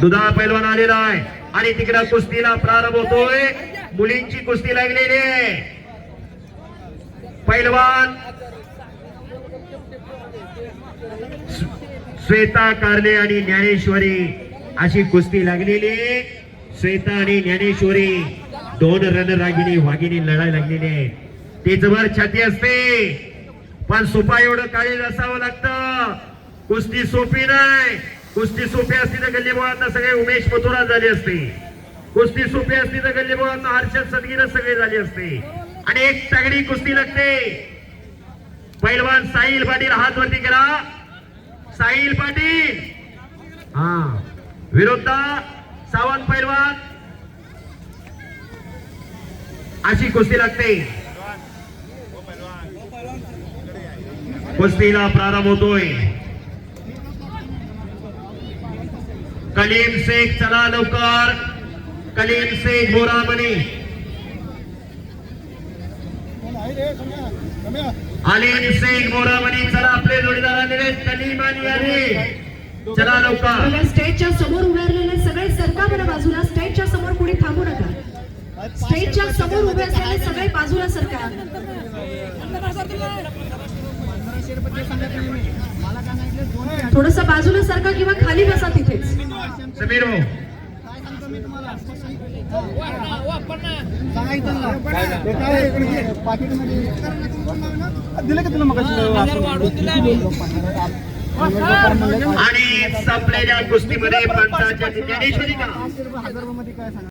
दुधा पैलवान आलेला आहे. आणि तिकडे कुस्तीला प्रारंभ होतोय. मुलींची कुस्ती लागलेली आहे. पैलवान श्वेता कारले आणि ज्ञानेश्वरी अशी कुस्ती लागलेली. आहे. श्वेता आणि ज्ञानेश्वरी दोन रणरागिणी वाघिणी लढाई लागलेली आहे. ते जबर छाती असते. पण सुपा एवढं काळी असावं लागतं. कुस्ती सोपी नाही. कुस्ती सोपी असती तर गल्लीबोळांना सगळे उमेश मथुरा झाले असते. कुस्ती सोपी असती तर गल्लीबोळांना हर्षद सदगीर सगळे झाले असते. आणि एक तगडी कुस्ती लागते. पैलवान साहिल पाटील हात वरती केला. साहिल पाटील. हा. विरुद्ध सावंत पैलवान. अशी कुस्ती लागते. कुस्तीला प्रारंभ होतोय. कलीम शेख चला लवकर. कलीम शेख बोरामणी अलीम शेख बोरामणी चला आपले जोडीदार आलेले कलीम आणि अली. चला लवकर. स्टेजच्या समोर उभारलेले सगळे सरका बरं बाजूला स्टेजच्या समोर कुणी थांबू नका. स्टेजच्या समोर उभे असलेले सगळे बाजूला सरका थोडस बाजूला सरका किंवा खाली बसा तिथेच. समीर दिलं का तुला मग आणि संपलेल्या कुस्तीमध्ये पंचाच्या ज्ञानेश्वरी